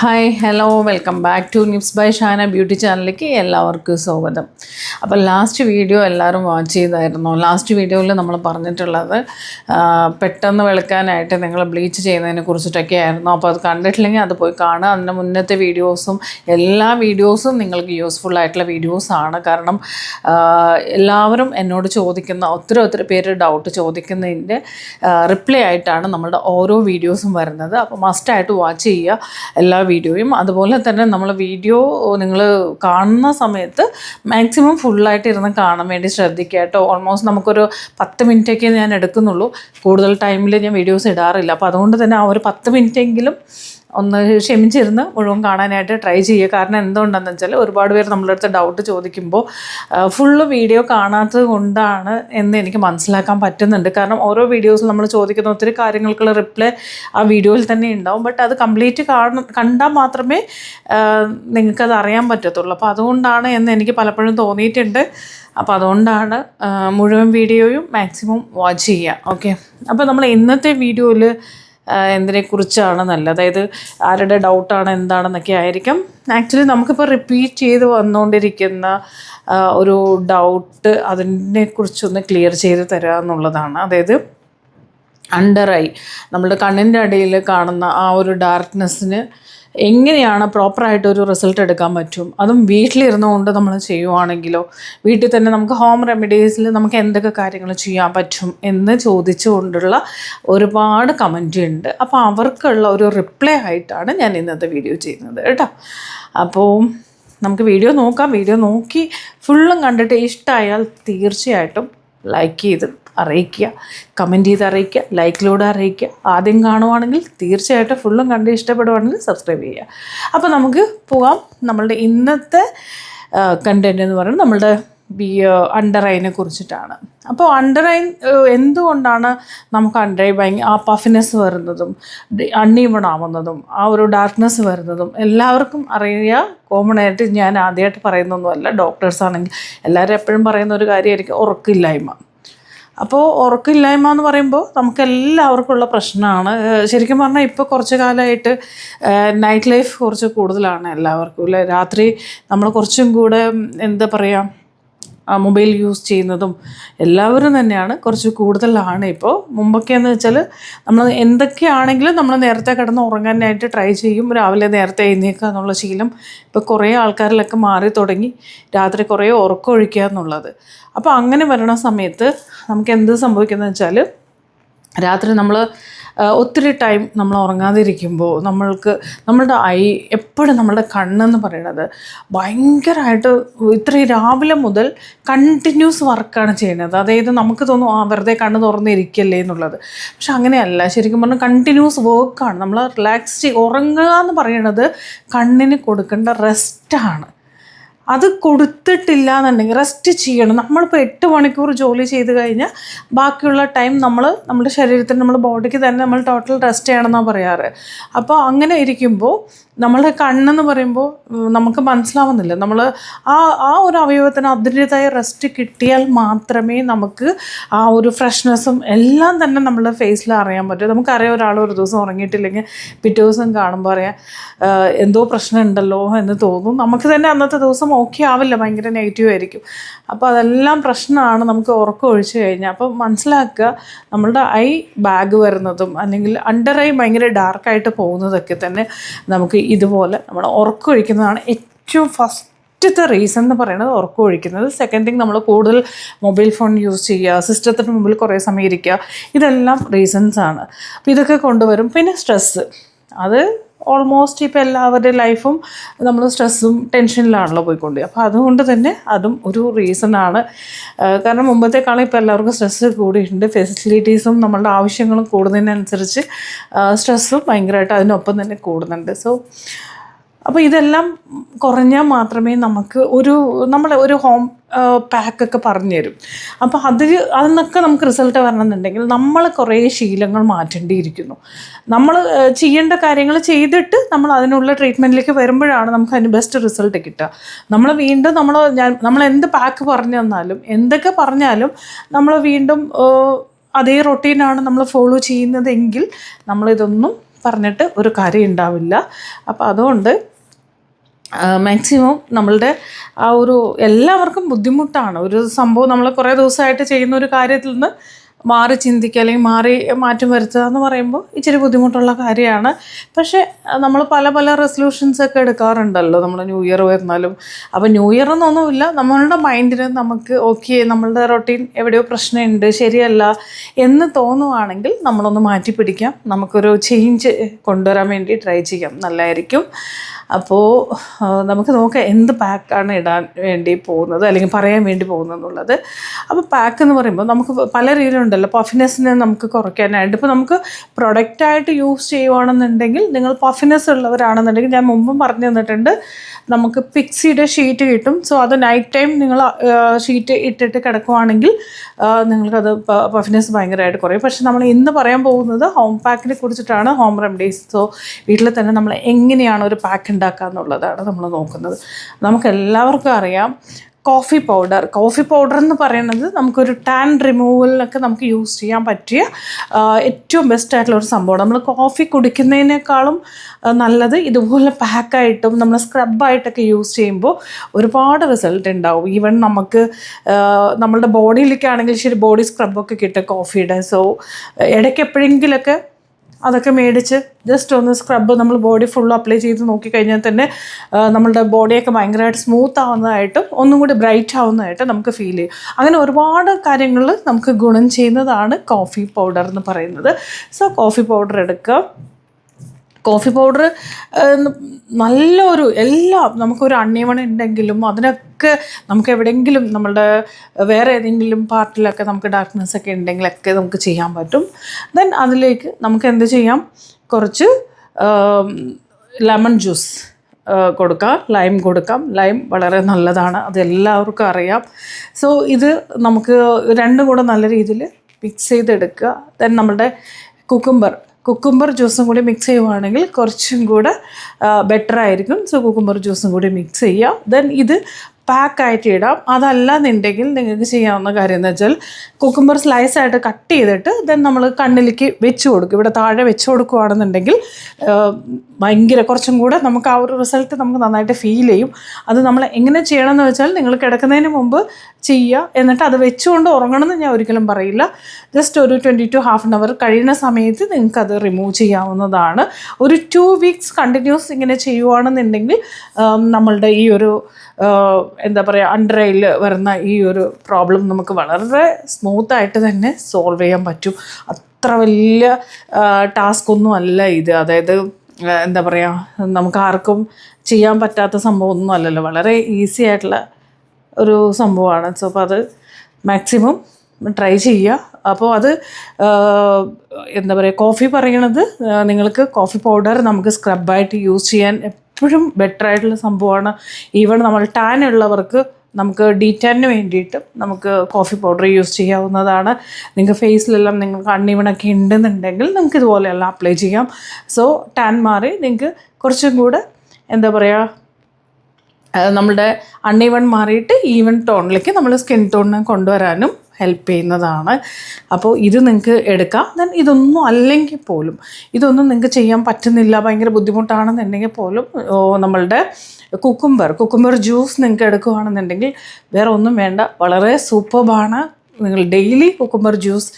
Hi hello welcome back to news by Shana beauty ചാനലിലേക്ക് എല്ലാവർക്കും സ്വാഗതം. അപ്പോൾ ലാസ്റ്റ് വീഡിയോ എല്ലാവരും വാച്ച് ചെയ്തായിരുന്നു. ലാസ്റ്റ് വീഡിയോയിൽ നമ്മൾ പറഞ്ഞിട്ടുള്ളത് പെട്ടെന്ന് വെളുക്കാനായിട്ട് നിങ്ങൾ ബ്ലീച്ച് ചെയ്യുന്നതിനെ കുറിച്ചിട്ടൊക്കെ ആയിരുന്നു. അപ്പോൾ അത് കണ്ടിട്ടില്ലെങ്കിൽ അത് പോയി കാണുക. അതിന്റെ മുന്നത്തെ വീഡിയോസും എല്ലാ വീഡിയോസും നിങ്ങൾക്ക് യൂസ്ഫുൾ ആയിട്ടുള്ള വീഡിയോസാണ് കാരണം എല്ലാവരും എന്നോട് ചോദിക്കുന്ന ഒത്തിരി ഒത്തിരി പേര് ഡൗട്ട് ചോദിക്കുന്നതിന്റെ റിപ്ലൈ ആയിട്ടാണ് നമ്മളുടെ ഓരോ വീഡിയോസും വരുന്നത്. അപ്പോൾ മസ്റ്റായിട്ട് വാച്ച് ചെയ്യുക. എല്ലാ വീഡിയോയും അതുപോലെ തന്നെ നമ്മൾ വീഡിയോ നിങ്ങൾ കാണുന്ന സമയത്ത് മാക്സിമം ഫുള്ളായിട്ട് ഇരുന്ന് കാണാൻ വേണ്ടി ശ്രദ്ധിക്കുക കേട്ടോ. ഓൾമോസ്റ്റ് നമുക്കൊരു പത്ത് മിനിറ്റൊക്കെ ഞാൻ എടുക്കുന്നുള്ളൂ. കൂടുതൽ ടൈമിൽ ഞാൻ വീഡിയോസ് ഇടാറില്ല. അപ്പോൾ അതുകൊണ്ട് തന്നെ ആ ഒരു പത്ത് മിനിറ്റെങ്കിലും ഒന്ന് ക്ഷമിച്ചിരുന്ന് മുഴുവൻ കാണാനായിട്ട് ട്രൈ ചെയ്യുക. കാരണം എന്തുകൊണ്ടെന്ന് വെച്ചാൽ ഒരുപാട് പേര് നമ്മളെ അടുത്ത് ഡൗട്ട് ചോദിക്കുമ്പോൾ ഫുള്ള് വീഡിയോ കാണാത്തത് കൊണ്ടാണ് എന്ന് എനിക്ക് മനസ്സിലാക്കാൻ പറ്റുന്നുണ്ട്. കാരണം ഓരോ വീഡിയോസിൽ നമ്മൾ ചോദിക്കുന്ന ഒത്തിരി കാര്യങ്ങൾക്കുള്ള റിപ്ലൈ ആ വീഡിയോയിൽ തന്നെ ഉണ്ടാവും. ബട്ട് അത് കംപ്ലീറ്റ് കാണ കണ്ടാൽ മാത്രമേ നിങ്ങൾക്കത് അറിയാൻ പറ്റത്തുള്ളൂ. അപ്പോൾ അതുകൊണ്ടാണ് എന്ന് എനിക്ക് പലപ്പോഴും തോന്നിയിട്ടുണ്ട്. അപ്പോൾ അതുകൊണ്ടാണ് മുഴുവൻ വീഡിയോയും മാക്സിമം വാച്ച് ചെയ്യുക. ഓക്കെ അപ്പോൾ നമ്മൾ ഇന്നത്തെ വീഡിയോയിൽ എന്തിനെക്കുറിച്ചാണ് നല്ലത്? അതായത് ആരുടെ ഡൗട്ടാണ് എന്താണെന്നൊക്കെ ആയിരിക്കും. ആക്ച്വലി നമുക്കിപ്പോൾ റിപ്പീറ്റ് ചെയ്ത് വന്നുകൊണ്ടിരിക്കുന്ന ഒരു ഡൗട്ട് അതിനെക്കുറിച്ചൊന്ന് ക്ലിയർ ചെയ്ത് തരിക എന്നുള്ളതാണ്. അതായത് അണ്ടർ ഐ നമ്മുടെ കണ്ണിന്റെ അടിയിൽ കാണുന്ന ആ ഒരു ഡാർക്ക്നെസ്സിന് എങ്ങനെയാണ് പ്രോപ്പറായിട്ട് ഒരു റിസൾട്ട് എടുക്കാൻ പറ്റും? അതും വീട്ടിലിരുന്നുകൊണ്ട് നമ്മൾ ചെയ്യുവാണെങ്കിലോ? വീട്ടിൽ തന്നെ നമുക്ക് ഹോം റെമഡീസിൽ നമുക്ക് എന്തൊക്കെ കാര്യങ്ങൾ ചെയ്യാൻ പറ്റും എന്ന് ചോദിച്ചുകൊണ്ടുള്ള ഒരുപാട് കമന്റ് ഉണ്ട്. അപ്പോൾ അവർക്കുള്ള ഒരു റിപ്ലൈ ആയിട്ടാണ് ഞാൻ ഇന്നത്തെ വീഡിയോ ചെയ്യുന്നത് കേട്ടോ. അപ്പോൾ നമുക്ക് വീഡിയോ നോക്കാം. വീഡിയോ നോക്കി ഫുള്ളും കണ്ടിട്ട് ഇഷ്ടമായാൽ തീർച്ചയായിട്ടും ലൈക്ക് ചെയ്ത് അറിയിക്കുക. കമന്റ് ചെയ്ത് അറിയിക്കുക. ലൈക്കിലൂടെ അറിയിക്കുക. ആദ്യം കാണുവാണെങ്കിൽ തീർച്ചയായിട്ടും ഫുള്ളും കണ്ട് ഇഷ്ടപ്പെടുവാണെങ്കിൽ സബ്സ്ക്രൈബ് ചെയ്യുക. അപ്പോൾ നമുക്ക് പോകാം. നമ്മളുടെ ഇന്നത്തെ കണ്ടന്റ് എന്ന് പറയുന്നത് നമ്മളുടെ ബി അണ്ടർ ഐനെ കുറിച്ചിട്ടാണ്. അപ്പോൾ അണ്ടർ എന്തുകൊണ്ടാണ് നമുക്ക് അണ്ടർ ഐ ഭയങ്കര ആ പഫിനെസ് വരുന്നതും അൺഈവൺ ആവുന്നതും ആ ഒരു ഡാർക്ക്നെസ് വരുന്നതും എല്ലാവർക്കും അറിയുക. കോമൺ ആയിട്ട് ഞാൻ ആദ്യമായിട്ട് പറയുന്നൊന്നുമല്ല ഡോക്ടേഴ്സ് ആണെങ്കിൽ എല്ലാവരും എപ്പോഴും പറയുന്ന ഒരു കാര്യമായിരിക്കും ഉറക്കമില്ലായ്മ അപ്പോൾ ഉറക്കമില്ലായ്മ എന്ന് പറയുമ്പോൾ നമുക്ക് എല്ലാവർക്കും ഉള്ള പ്രശ്നമാണ് ശരിക്കും പറഞ്ഞാൽ ഇപ്പോൾ കുറച്ച് കാലമായിട്ട് നൈറ്റ് ലൈഫ് കുറച്ച് കൂടുതലാണ് എല്ലാവർക്കും അല്ലേ? രാത്രി നമ്മൾ കുറച്ചും കൂടെ എന്താ പറയുക മൊബൈൽ യൂസ് ചെയ്യുന്നതും എല്ലാവരും തന്നെയാണ് കുറച്ച് കൂടുതലാണ് ഇപ്പോൾ മുമ്പൊക്കെ എന്ന് വെച്ചാൽ നമ്മൾ എന്തൊക്കെയാണെങ്കിലും നമ്മൾ നേരത്തെ കിടന്ന് ഉറങ്ങാനായിട്ട് ട്രൈ ചെയ്യും. രാവിലെ നേരത്തെ എഴുന്നേക്കുക എന്നുള്ള ശീലം ഇപ്പോൾ കുറേ ആൾക്കാരിലൊക്കെ മാറി തുടങ്ങി. രാത്രി കുറേ ഉറക്കമൊഴിക്കുക എന്നുള്ളത്. അപ്പോൾ അങ്ങനെ വരണ സമയത്ത് നമുക്ക് എന്ത് സംഭവിക്കുന്നത് വെച്ചാൽ രാത്രി നമ്മൾ ഒത്തിരി ടൈം നമ്മൾ ഉറങ്ങാതിരിക്കുമ്പോൾ നമ്മൾക്ക് നമ്മളുടെ ഐ എപ്പോഴും നമ്മളുടെ കണ്ണെന്ന് പറയുന്നത് ഭയങ്കരമായിട്ട് ഇത്രയും രാവിലെ മുതൽ കണ്ടിന്യൂസ് വർക്കാണ് ചെയ്യുന്നത്. അതായത് നമുക്ക് തോന്നും ആ വെറുതെ കണ്ണ് തുറന്നിരിക്കല്ലേ എന്നുള്ളത്. പക്ഷെ അങ്ങനെയല്ല. ശരിക്കും പറഞ്ഞാൽ കണ്ടിന്യൂസ് വർക്കാണ് നമ്മൾ റിലാക്സ് ചെയ്ത് ഉറങ്ങുക എന്ന് പറയുന്നത് കണ്ണിന് കൊടുക്കേണ്ട റെസ്റ്റാണ് അത് കൊടുത്തിട്ടില്ല എന്നുണ്ടെങ്കിൽ റെസ്റ്റ് ചെയ്യണം. നമ്മളിപ്പോൾ എട്ട് മണിക്കൂർ ജോലി ചെയ്ത് കഴിഞ്ഞാൽ ബാക്കിയുള്ള ടൈം നമ്മൾ നമ്മുടെ ശരീരത്തിന് നമ്മുടെ ബോഡിക്ക് തന്നെ നമ്മൾ ടോട്ടൽ റെസ്റ്റ് ചെയ്യണം ചെയ്യണമെന്നാണ് പറയാറ്. അപ്പോൾ അങ്ങനെ ഇരിക്കുമ്പോൾ നമ്മളുടെ കണ്ണെന്ന് പറയുമ്പോൾ നമുക്ക് മനസ്സിലാവുന്നില്ല. നമ്മൾ ആ ആ ഒരു അവയവത്തിന് അതിന്റെതായ റെസ്റ്റ് കിട്ടിയാൽ മാത്രമേ നമുക്ക് ആ ഒരു ഫ്രഷ്നെസ്സും എല്ലാം തന്നെ നമ്മുടെ ഫേസിൽ അറിയാൻ പറ്റും. നമുക്കറിയാം ഒരാൾ ഒരു ദിവസം ഉറങ്ങിയിട്ടില്ലെങ്കിൽ പിറ്റേ ദിവസം കാണുമ്പോൾ അറിയാം എന്തോ പ്രശ്നം ഉണ്ടല്ലോ എന്ന് തോന്നും. നമുക്ക് തന്നെ അന്നത്തെ ദിവസം ഓക്കെ ആവില്ല ഭയങ്കര നെഗറ്റീവ് ആയിരിക്കും. അപ്പോൾ അതെല്ലാം പ്രശ്നമാണ് നമുക്ക് ഉറക്കം ഒഴിച്ചു കഴിഞ്ഞാൽ അപ്പോൾ മനസ്സിലാക്കുക നമ്മളുടെ ഐ ബാഗ് വരുന്നതും അല്ലെങ്കിൽ അണ്ടർ ഐ ഭയങ്കര ഡാർക്കായിട്ട് പോകുന്നതൊക്കെ തന്നെ നമുക്ക് ഇതുപോലെ നമ്മൾ ഉറക്കമൊഴിക്കുന്നതാണ് ഏറ്റവും ഫസ്റ്റ് ഫസ്റ്റത്തെ റീസൺ എന്ന് പറയുന്നത് ഉറക്കം ഒഴിക്കുന്നത്. സെക്കൻഡ് തിങ് നമ്മൾ കൂടുതൽ മൊബൈൽ ഫോൺ യൂസ് ചെയ്യുക സിസ്റ്റത്തിന് മുമ്പിൽ കുറേ സമയം ഇരിക്കുക ഇതെല്ലാം റീസൺസ് ആണ്. അപ്പോൾ ഇതൊക്കെ കൊണ്ടുവരും. പിന്നെ സ്ട്രെസ്സ് അത് ഓൾമോസ്റ്റ് ഇപ്പോൾ എല്ലാവരുടെയും ലൈഫും നമ്മൾ സ്ട്രെസ്സും ടെൻഷനിലാണല്ലോ പോയിക്കൊണ്ട് അപ്പോൾ അതുകൊണ്ട് തന്നെ അതും ഒരു റീസൺ ആണ്. കാരണം മുമ്പത്തേക്കാളും ഇപ്പോൾ എല്ലാവർക്കും സ്ട്രെസ്സ് കൂടിയിട്ടുണ്ട്. ഫെസിലിറ്റീസും നമ്മളുടെ ആവശ്യങ്ങളും കൂടുന്നതിനനുസരിച്ച് സ്ട്രെസ്സും ഭയങ്കരമായിട്ട് അതിനൊപ്പം തന്നെ കൂടുന്നുണ്ട്. സോ അപ്പോൾ ഇതെല്ലാം കുറഞ്ഞാൽ മാത്രമേ നമുക്ക് ഒരു നമ്മൾ ഒരു ഹോം പാക്കൊക്കെ പറഞ്ഞു തരും. അപ്പോൾ അതിൽ അതിന്നൊക്കെ നമുക്ക് റിസൾട്ട് വരണമെന്നുണ്ടെങ്കിൽ നമ്മൾ കുറേ ശീലങ്ങൾ മാറ്റേണ്ടിയിരിക്കുന്നു. നമ്മൾ ചെയ്യേണ്ട കാര്യങ്ങൾ ചെയ്തിട്ട് നമ്മൾ അതിനുള്ള ട്രീറ്റ്മെന്റിലേക്ക് വരുമ്പോഴാണ് നമുക്ക് അതിന് ബെസ്റ്റ് റിസൾട്ട് കിട്ടുക. നമ്മൾ വീണ്ടും നമ്മൾ ഞാൻ നമ്മൾ എന്ത് പാക്ക് പറഞ്ഞു തന്നാലും എന്തൊക്കെ പറഞ്ഞാലും നമ്മൾ വീണ്ടും അതേ റൊട്ടീനാണ് നമ്മൾ ഫോളോ ചെയ്യുന്നതെങ്കിൽ നമ്മളിതൊന്നും പറഞ്ഞിട്ട് ഒരു കാര്യം ഉണ്ടാവില്ല. അപ്പോൾ അതുകൊണ്ട് മാക്സിമം നമ്മളുടെ ആ ഒരു എല്ലാവർക്കും ബുദ്ധിമുട്ടാണ്. ഒരു സംഭവം നമ്മൾ കുറേ ദിവസമായിട്ട് ചെയ്യുന്ന ഒരു കാര്യത്തിൽ നിന്ന് മാറി ചിന്തിക്കുക അല്ലെങ്കിൽ മാറി മാറ്റം വരുത്തുക എന്ന് പറയുമ്പോൾ ഇച്ചിരി ബുദ്ധിമുട്ടുള്ള കാര്യമാണ്. പക്ഷേ നമ്മൾ പല പല റെസൊല്യൂഷൻസ് ഒക്കെ എടുക്കാറുണ്ടല്ലോ. നമ്മൾ ന്യൂ ഇയർ വരുന്നാലും അപ്പോൾ ന്യൂ ഇയർ എന്നൊന്നുമില്ല. നമ്മളുടെ മൈൻഡിന് നമുക്ക് ഓക്കെ നമ്മളുടെ റൊട്ടീൻ എവിടെയോ പ്രശ്നമുണ്ട് ശരിയല്ല എന്ന് തോന്നുവാണെങ്കിൽ നമ്മളൊന്ന് മാറ്റി പിടിക്കാം നമുക്കൊരു ചേഞ്ച് കൊണ്ടുവരാൻ വേണ്ടി ട്രൈ ചെയ്യാം. നല്ലതായിരിക്കും അപ്പോൾ നമുക്ക് നോക്കാം എന്ത് പാക്കാണ് ഇടാൻ വേണ്ടി പോകുന്നത് അല്ലെങ്കിൽ പറയാൻ വേണ്ടി പോകുന്നത് എന്നുള്ളത് അപ്പോൾ പാക്ക് എന്ന് പറയുമ്പോൾ നമുക്ക് പല രീതിയിലുണ്ടല്ലോ. പഫിനെസ്സിനെ നമുക്ക് കുറയ്ക്കാനായിട്ട്. ഇപ്പോൾ നമുക്ക് പ്രൊഡക്റ്റായിട്ട് യൂസ് ചെയ്യുവാണെന്നുണ്ടെങ്കിൽ നിങ്ങൾ പഫിനെസ് ഉള്ളവരാണെന്നുണ്ടെങ്കിൽ ഞാൻ മുമ്പും പറഞ്ഞു തന്നിട്ടുണ്ട്. നമുക്ക് പിക്സിയുടെ ഷീറ്റ് കിട്ടും. സോ അത് നൈറ്റ് ടൈം നിങ്ങൾ ഷീറ്റ് ഇട്ടിട്ട് കിടക്കുവാണെങ്കിൽ നിങ്ങൾക്കത് പഫിനെസ് ഭയങ്കരമായിട്ട് കുറയും. പക്ഷേ നമ്മൾ ഇന്ന് പറയാൻ പോകുന്നത് ഹോം പാക്കിനെ കുറിച്ചിട്ടാണ് ഹോം റെമഡീസ് സോ വീട്ടിൽ തന്നെ നമ്മൾ എങ്ങനെയാണ് ഒരു പാക്ക് ഉണ്ടാക്കുക എന്നുള്ളതാണ് നമ്മൾ നോക്കുന്നത്. നമുക്കെല്ലാവർക്കും അറിയാം കോഫി പൗഡർ കോഫി പൗഡർ എന്ന് പറയുന്നത് നമുക്കൊരു ടാൻ റിമൂവലിനൊക്കെ നമുക്ക് യൂസ് ചെയ്യാൻ പറ്റിയ ഏറ്റവും ബെസ്റ്റ് ആയിട്ടുള്ള ഒരു സംഭവമാണ്. നമ്മൾ കോഫി കുടിക്കുന്നതിനേക്കാളും നല്ലത് ഇതുപോലെ പാക്കായിട്ടും നമ്മൾ സ്ക്രബായിട്ടൊക്കെ യൂസ് ചെയ്യുമ്പോൾ ഒരുപാട് റിസൾട്ട് ഉണ്ടാവും. ഈവൻ നമുക്ക് നമ്മളുടെ ബോഡിയിലേക്കാണെങ്കിൽ ശരി ബോഡി സ്ക്രബൊക്കെ കിട്ടും കോഫിയുടെ സോ ഇടയ്ക്ക് എപ്പോഴെങ്കിലൊക്കെ അതൊക്കെ മേടിച്ച് ജസ്റ്റ് ഒന്ന് സ്ക്രബ് നമ്മൾ ബോഡി ഫുൾ അപ്ലൈ ചെയ്ത് നോക്കിക്കഴിഞ്ഞാൽ തന്നെ നമ്മളുടെ ബോഡിയൊക്കെ ഭയങ്കരമായിട്ട് സ്മൂത്ത് ആവുന്നതായിട്ടും ഒന്നും കൂടി ബ്രൈറ്റ് ആവുന്നതായിട്ട് നമുക്ക് ഫീൽ ചെയ്യും. അങ്ങനെ ഒരുപാട് കാര്യങ്ങൾ നമുക്ക് ഗുണം ചെയ്യുന്നതാണ് കോഫി പൗഡർ എന്ന് പറയുന്നത്. സോ കോഫി പൗഡർ എടുക്കുക കോഫി പൗഡർ നല്ലൊരു എല്ലാം നമുക്കൊരു അണ്ണിമണ ഉണ്ടെങ്കിലും അതിനൊക്കെ നമുക്ക് എവിടെയെങ്കിലും നമ്മളുടെ വേറെ ഏതെങ്കിലും പാർട്ടിലൊക്കെ നമുക്ക് ഡാർക്ക്നെസ് ഒക്കെ ഉണ്ടെങ്കിലൊക്കെ നമുക്ക് ചെയ്യാൻ പറ്റും. ദെൻ അതിലേക്ക് നമുക്ക് എന്ത് ചെയ്യാം? കുറച്ച് ലെമൺ ജ്യൂസ് കൊടുക്കാം. ലൈം കൊടുക്കാം. ലൈം വളരെ നല്ലതാണ്. അത് എല്ലാവർക്കും അറിയാം. സോ ഇത് നമുക്ക് രണ്ടും കൂടെ നല്ല രീതിയിൽ മിക്സ് ചെയ്തെടുക്കുക. ദെൻ നമ്മുടെ കുക്കുംബർ കുക്കുംബർ ജ്യൂസും കൂടി മിക്സ് ചെയ്യുവാണെങ്കിൽ കുറച്ചും കൂടെ ബെറ്റർ ആയിരിക്കും. സോ കുക്കുംബർ ജ്യൂസും കൂടി മിക്സ് ചെയ്യാം. ദെൻ ഇത് പാക്കായിട്ട് ഇടാം. അതല്ല അതല്ലാന്നുണ്ടെങ്കിൽ നിങ്ങൾക്ക് ചെയ്യാവുന്ന കാര്യം എന്ന് വെച്ചാൽ കുക്കുംബർ സ്ലൈസ് ആയിട്ട് കട്ട് ചെയ്തിട്ട് ദെൻ നമ്മൾ കണ്ണിലേക്ക് വെച്ച് കൊടുക്കും. ഇവിടെ താഴെ വെച്ച് കൊടുക്കുകയാണെന്നുണ്ടെങ്കിൽ ഭയങ്കര കുറച്ചും കൂടെ നമുക്ക് ആ ഒരു റിസൾട്ട് നമുക്ക് നന്നായിട്ട് ഫീൽ ചെയ്യും. അത് നമ്മൾ എങ്ങനെ ചെയ്യണമെന്ന് വെച്ചാൽ നിങ്ങൾ കിടക്കുന്നതിന് മുമ്പ് ചെയ്യുക. എന്നിട്ട് അത് വെച്ചുകൊണ്ട് ഉറങ്ങണമെന്ന് ഞാൻ ഒരിക്കലും പറയില്ല. ജസ്റ്റ് ഒരു twenty to half an hour കഴിയുന്ന സമയത്ത് നിങ്ങൾക്ക് അത് റിമൂവ് ചെയ്യാവുന്നതാണ്. ഒരു ടു വീക്സ് കണ്ടിന്യൂസ് ഇങ്ങനെ ചെയ്യുവാണെന്നുണ്ടെങ്കിൽ നമ്മളുടെ ഈ ഒരു എന്താ പറയുക അണ്ടറയിൽ വരുന്ന ഈ ഒരു പ്രോബ്ലം നമുക്ക് വളരെ സ്മൂത്തായിട്ട് തന്നെ സോൾവ് ചെയ്യാൻ പറ്റും. അത്ര വലിയ ടാസ്ക് ഒന്നും അല്ല ഇത്. അതായത് എന്താ പറയുക നമുക്ക് ആർക്കും ചെയ്യാൻ പറ്റാത്ത സംഭവം ഒന്നും അല്ലല്ലോ. വളരെ ഈസി ആയിട്ടുള്ള ഒരു സംഭവമാണ്. സോ അപ്പോൾ അത് മാക്സിമം ട്രൈ ചെയ്യുക. അപ്പോൾ അത് എന്താ പറയുക കോഫി പറയണത് നിങ്ങൾക്ക് കോഫി പൗഡർ നമുക്ക് സ്ക്രബായിട്ട് യൂസ് ചെയ്യാൻ എപ്പോഴും ബെറ്റർ ആയിട്ടുള്ള സംഭവമാണ്. ഈവൺ നമ്മൾ ടാൻ ഉള്ളവർക്ക് നമുക്ക് ഡി ടാനിന് വേണ്ടിയിട്ട് നമുക്ക് കോഫി പൗഡർ യൂസ് ചെയ്യാവുന്നതാണ്. നിങ്ങൾക്ക് ഫേസിലെല്ലാം നിങ്ങൾക്ക് അണ്ണിവണൊക്കെ ഉണ്ടെന്നുണ്ടെങ്കിൽ നിങ്ങൾക്ക് ഇതുപോലെയെല്ലാം അപ്ലൈ ചെയ്യാം. സോ ടാൻ മാറി നിങ്ങൾക്ക് കുറച്ചും കൂടെ എന്താ പറയുക നമ്മളുടെ അൺഈവൺ മാറിയിട്ട് ഈവൻ ടോണിലേക്ക് നമ്മൾ സ്കിൻ ടോണിനെ കൊണ്ടുവരാനും ഹെൽപ്പ് ചെയ്യുന്നതാണ്. അപ്പോൾ ഇത് നിങ്ങൾക്ക് എടുക്കാം. ദെൻ ഇതൊന്നും അല്ലെങ്കിൽ പോലും ഇതൊന്നും നിങ്ങൾക്ക് ചെയ്യാൻ പറ്റുന്നില്ല ഭയങ്കര ബുദ്ധിമുട്ടാണെന്നുണ്ടെങ്കിൽ പോലും നമ്മളുടെ കുക്കുംബർ കുക്കുംബർ ജ്യൂസ് നിങ്ങൾക്ക് എടുക്കുകയാണെന്നുണ്ടെങ്കിൽ വേറെ ഒന്നും വേണ്ട. വളരെ സൂപ്പർബാണ് നിങ്ങൾ ഡെയിലി കുക്കുംബർ ജ്യൂസ്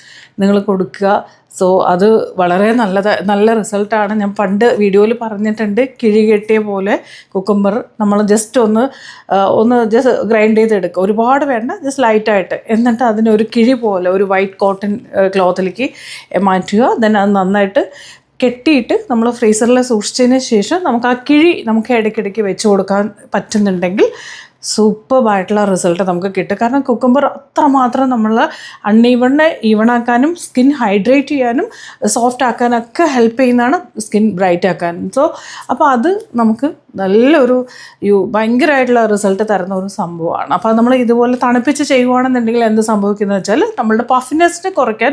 നിങ്ങൾ കൊടുക്കുക. സോ അത് വളരെ നല്ലത് നല്ല റിസൾട്ടാണ്. ഞാൻ പണ്ട് വീഡിയോയിൽ പറഞ്ഞിട്ടുണ്ട് കിഴി കെട്ടിയ പോലെ കുക്കുംബർ നമ്മൾ ജസ്റ്റ് ഒന്ന് ഒന്ന് ജസ്റ്റ് ഗ്രൈൻഡ് ചെയ്തെടുക്കുക ഒരുപാട് വേണ്ട ജസ്റ്റ് ലൈറ്റായിട്ട് എന്നിട്ട് അതിനെ ഒരു കിഴി പോലെ ഒരു വൈറ്റ് കോട്ടൺ ക്ലോത്തിലേക്ക് മാറ്റുക. ദെൻ അത് നന്നായിട്ട് കെട്ടിയിട്ട് നമ്മൾ ഫ്രീസറിൽ സൂക്ഷിച്ചതിന് ശേഷം നമുക്ക് ആ കിഴി നമുക്ക് ഇടയ്ക്കിടയ്ക്ക് വെച്ച് കൊടുക്കാൻ പറ്റുന്നുണ്ടെങ്കിൽ സൂപ്പർബായിട്ടുള്ള റിസൾട്ട് നമുക്ക് കിട്ടും. കാരണം കുക്കുംബർ അത്രമാത്രം നമ്മൾ അൺഈവണിനെ ഈവണാക്കാനും സ്കിൻ ഹൈഡ്രേറ്റ് ചെയ്യാനും സോഫ്റ്റ് ആക്കാനൊക്കെ ഹെൽപ്പ് ചെയ്യുന്നതാണ് സ്കിൻ ബ്രൈറ്റ് ആക്കാനും സോ അപ്പോൾ അത് നമുക്ക് നല്ലൊരു യു ഭയങ്കരമായിട്ടുള്ള റിസൾട്ട് തരുന്ന ഒരു സംഭവമാണ്. അപ്പോൾ നമ്മൾ ഇതുപോലെ തണുപ്പിച്ച് ചെയ്യുവാണെന്നുണ്ടെങ്കിൽ എന്ത് സംഭവിക്കുന്നത് വെച്ചാൽ നമ്മളുടെ പഫിനെസ്സിനെ കുറയ്ക്കാൻ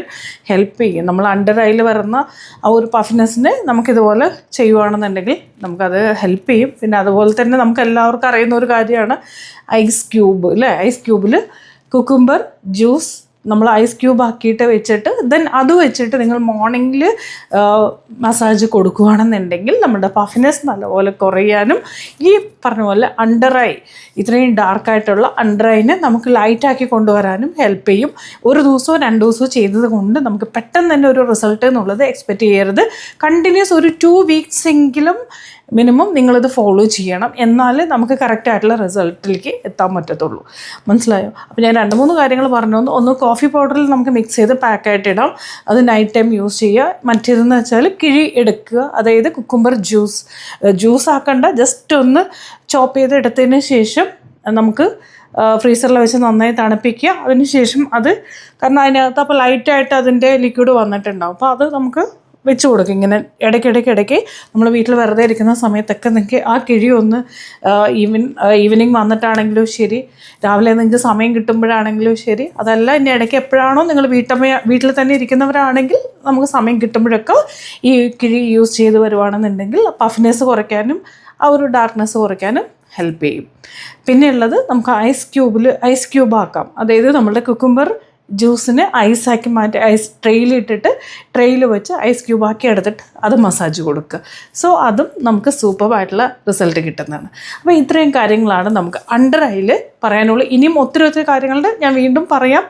ഹെൽപ്പ് ചെയ്യും. നമ്മൾ അണ്ടർ ഐയിൽ വരുന്ന ആ ഒരു പഫിനെസ്സിനെ നമുക്കിതുപോലെ ചെയ്യുവാണെന്നുണ്ടെങ്കിൽ നമുക്കത് ഹെൽപ്പ് ചെയ്യും. പിന്നെ അതുപോലെ തന്നെ നമുക്ക് എല്ലാവർക്കും അറിയുന്ന ഒരു കാര്യമാണ്. ഐസ് ക്യൂബ് അല്ലേ ഐസ് ക്യൂബിൽ കുക്കുംബർ ജ്യൂസ് നമ്മൾ ഐസ് ക്യൂബ് ആക്കിയിട്ട് വെച്ചിട്ട് ദെൻ അത് വെച്ചിട്ട് നിങ്ങൾ മോർണിംഗിൽ മസാജ് കൊടുക്കുകയാണെന്നുണ്ടെങ്കിൽ നമ്മുടെ പഫിനെസ് നല്ലപോലെ കുറയാനും ഈ പറഞ്ഞ പോലെ അണ്ടർ ഐ ഇത്രയും ഡാർക്കായിട്ടുള്ള അണ്ടർ ഐനെ നമുക്ക് ലൈറ്റാക്കി കൊണ്ടുവരാനും ഹെൽപ്പ് ചെയ്യും. ഒരു ദിവസമോ രണ്ട് ദിവസമോ ചെയ്തത് കൊണ്ട് നമുക്ക് പെട്ടെന്ന് തന്നെ ഒരു റിസൾട്ട് എന്നുള്ളത് എക്സ്പെക്റ്റ് ചെയ്യരുത്. കണ്ടിന്യൂസ് ഒരു ടു വീക്സ് എങ്കിലും മിനിമം നിങ്ങളിത് ഫോളോ ചെയ്യണം. എന്നാലേ നമുക്ക് കറക്റ്റായിട്ടുള്ള റിസൾട്ടിലേക്ക് എത്താൻ പറ്റത്തുള്ളൂ. മനസ്സിലായോ? അപ്പോൾ ഞാൻ രണ്ട് മൂന്ന് കാര്യങ്ങൾ പറഞ്ഞു ഒന്ന് കോഫി പൗഡറിൽ നമുക്ക് മിക്സ് ചെയ്ത് പാക്കായിട്ട് ഇടാം. അത് നൈറ്റ് ടൈം യൂസ് ചെയ്യുക. മറ്റേതെന്ന് വെച്ചാൽ കിഴി എടുക്കുക. അതായത് കുക്കുംബർ ജ്യൂസ് ജ്യൂസ് ആക്കണ്ട. ജസ്റ്റ് ഒന്ന് ചോപ്പ് ചെയ്ത് എടുത്തതിന് ശേഷം നമുക്ക് ഫ്രീസറിൽ വെച്ച് നന്നായി തണുപ്പിക്കുക. അതിന് ശേഷം അത് കാരണം അതിനകത്ത് അപ്പോൾ ലൈറ്റായിട്ട് അതിന്റെ ലിക്വിഡ് വന്നിട്ടുണ്ടാവും. അപ്പോൾ അത് നമുക്ക് വെച്ച് കൊടുക്കും. ഇങ്ങനെ ഇടയ്ക്കിടയ്ക്ക് ഇടയ്ക്ക് നമ്മൾ വീട്ടിൽ വെറുതെ ഇരിക്കുന്ന സമയത്തൊക്കെ നിങ്ങൾക്ക് ആ കിഴി ഒന്ന് ഈവൻ ഈവനിങ് വന്നിട്ടാണെങ്കിലും ശരി രാവിലെ നിങ്ങൾക്ക് സമയം കിട്ടുമ്പോഴാണെങ്കിലും ശരി അതല്ല ഇനി ഇടയ്ക്ക് എപ്പോഴാണോ നിങ്ങൾ വീട്ടമ്മ വീട്ടിൽ തന്നെ ഇരിക്കുന്നവരാണെങ്കിൽ നമുക്ക് സമയം കിട്ടുമ്പോഴൊക്കെ ഈ കിഴി യൂസ് ചെയ്ത് വരുവാണെന്നുണ്ടെങ്കിൽ പഫ്നെസ് കുറയ്ക്കാനും ആ ഒരു ഡാർക്ക്നെസ് കുറയ്ക്കാനും ഹെൽപ്പ് ചെയ്യും. പിന്നെയുള്ളത് നമുക്ക് ഐസ് ക്യൂബിൽ ഐസ് ക്യൂബ് ആക്കാം. അതായത് നമ്മളുടെ കുക്കുംബർ ജ്യൂസിന് ഐസാക്കി മാറ്റി ഐസ് ട്രെയിലിട്ടിട്ട് ട്രെയിൽ വെച്ച് ഐസ് ക്യൂബ് ആക്കി എടുത്തിട്ട് അത് മസാജ് കൊടുക്കുക. സോ അതും നമുക്ക് സൂപ്പറായിട്ടുള്ള റിസൾട്ട് കിട്ടുന്നതാണ്. അപ്പോൾ ഇത്രയും കാര്യങ്ങളാണ് നമുക്ക് അണ്ടർ ഐയിൽ പറയാനുള്ളൂ. ഇനിയും ഒത്തിരി ഒത്തിരി കാര്യങ്ങളുണ്ട്. ഞാൻ വീണ്ടും പറയാം.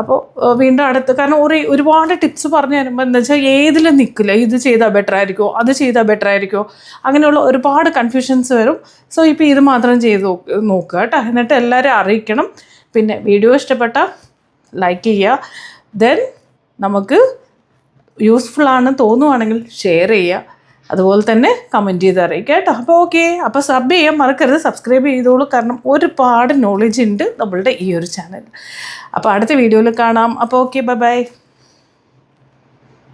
അപ്പോൾ വീണ്ടും അടുത്ത് കാരണം ഒരു ഒരുപാട് ടിപ്സ് പറഞ്ഞു തരുമ്പോൾ എന്താ വെച്ചാൽ ഏതിലും നിൽക്കില്ല ഇത് ചെയ്താൽ ബെറ്റർ ആയിരിക്കുമോ അത് ചെയ്താൽ ബെറ്റർ ആയിരിക്കുമോ അങ്ങനെയുള്ള ഒരുപാട് കൺഫ്യൂഷൻസ് വരും. സോ ഇപ്പോൾ ഇത് മാത്രം ചെയ്ത് നോക്കുക കേട്ടോ. എന്നിട്ട് എല്ലാവരും അറിയിക്കണം. പിന്നെ വീഡിയോ ഇഷ്ടപ്പെട്ട ലൈക്ക് ചെയ്യുക. ദെൻ നമുക്ക് യൂസ്ഫുൾ ആണ് തോന്നുവാണെങ്കിൽ ഷെയർ ചെയ്യുക. അതുപോലെ തന്നെ കമന്റ് ചെയ്ത് അറിയിക്കുക കേട്ടോ. അപ്പോൾ ഓക്കെ അപ്പോൾ സബ് ചെയ്യാൻ മറക്കരുത്. സബ്സ്ക്രൈബ് ചെയ്തോളൂ. കാരണം ഒരുപാട് നോളജ് ഉണ്ട് നമ്മളുടെ ഈ ഒരു ചാനൽ അപ്പോൾ അടുത്ത വീഡിയോയിൽ കാണാം. അപ്പോൾ ഓക്കെ ബൈ ബൈ